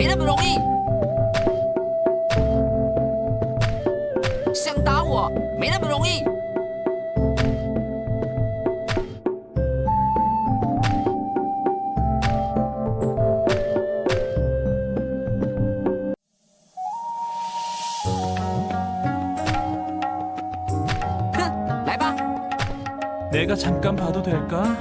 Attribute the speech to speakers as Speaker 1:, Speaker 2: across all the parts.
Speaker 1: 没那么容易，想打我没那么容易。 哼，来吧，
Speaker 2: 내가 잠깐 봐도 될까?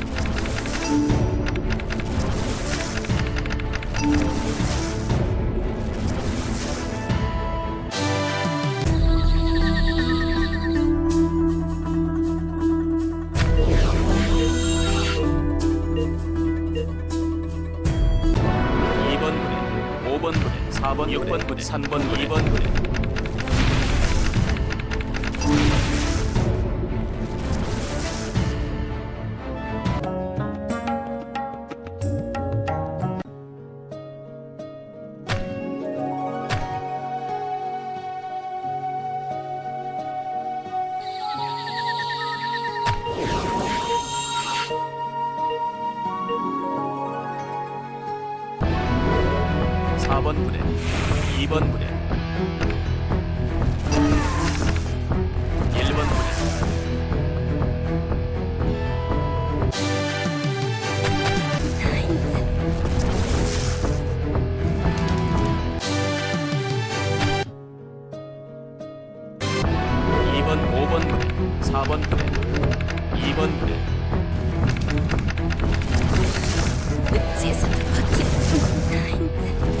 Speaker 3: 4번, 6번 부대, 3번, 2번 부대. 사번 부대, 2번 부대, 1번 부대, 이번 5번 부대, 4번 부대, 2번 부대,
Speaker 4: 어찌해서 버티?
Speaker 1: 어,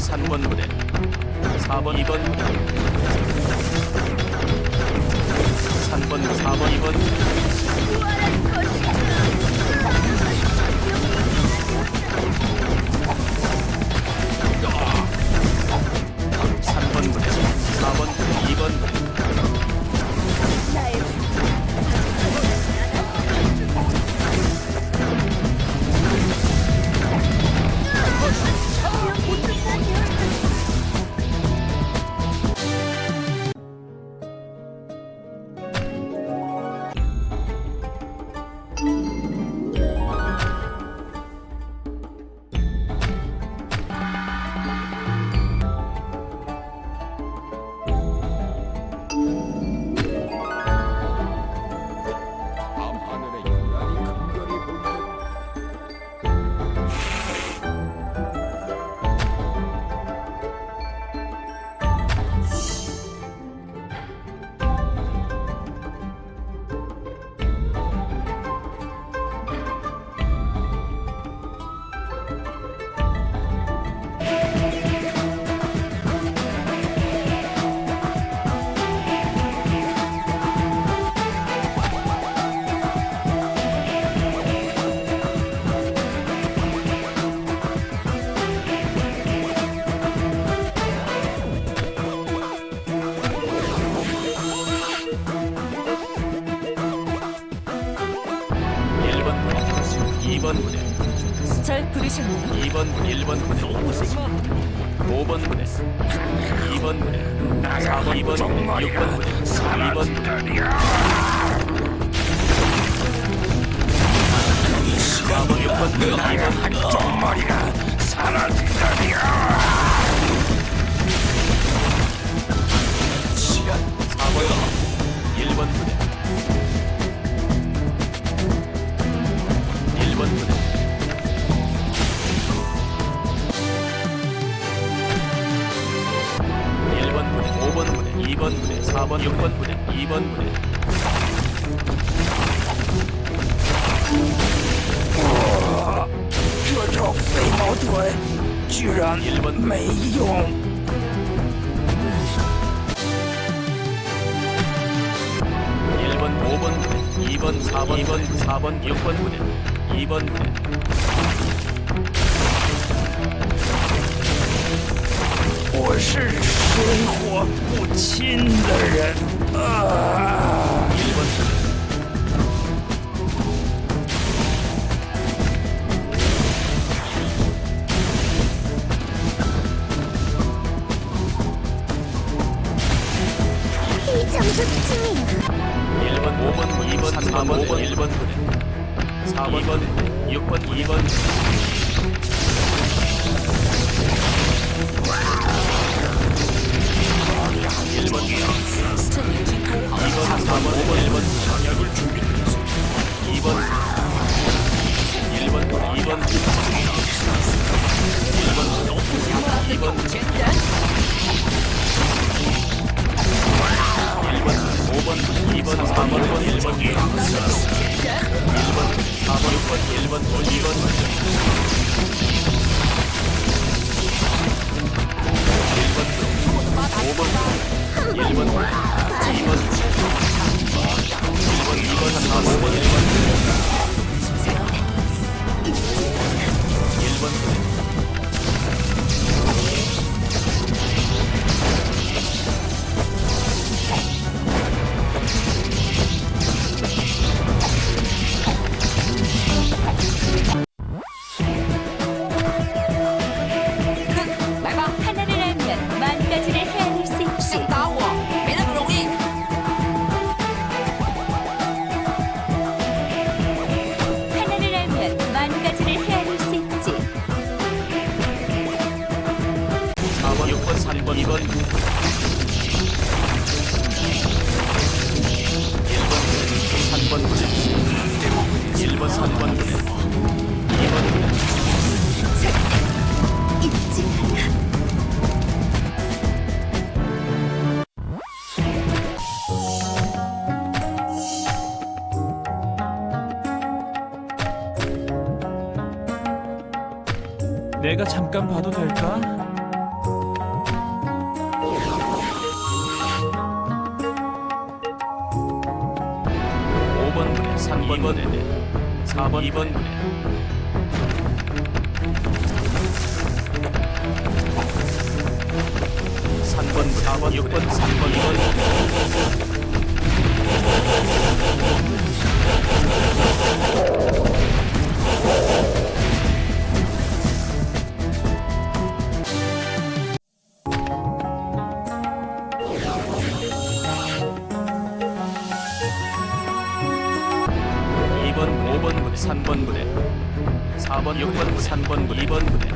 Speaker 3: 3번 부대, 4번, 2번 부대, 3번,
Speaker 4: 부르셨나요?
Speaker 3: 2번 부대 1번 부대. 5번 부대. 2번 부대. 4번 2번 부대. 6번 부대. 2번 부대. 4번 6번 부대. 2번
Speaker 5: 쪽머리가 사라진다니야.
Speaker 3: 2번 부대, 4번, 6번 부대, 2번 부대.
Speaker 5: 저 적의 모두에
Speaker 3: 지란
Speaker 5: 1번
Speaker 3: 1번, 5번 부대, 2번, 4번, 2번, 4번, 6번 부대, 2번 부대.
Speaker 5: 我是水火不侵的人啊！
Speaker 3: 3번 2번 1번 3번 부대 1번 3번 부대 2번 부대
Speaker 4: 잊지 않아.
Speaker 2: 내가 잠깐 봐도 될까?
Speaker 3: 오번 부대 3번 부대 4번 2번 부대 3번 4번 6번 3번 2번 3번 부대 2번 부대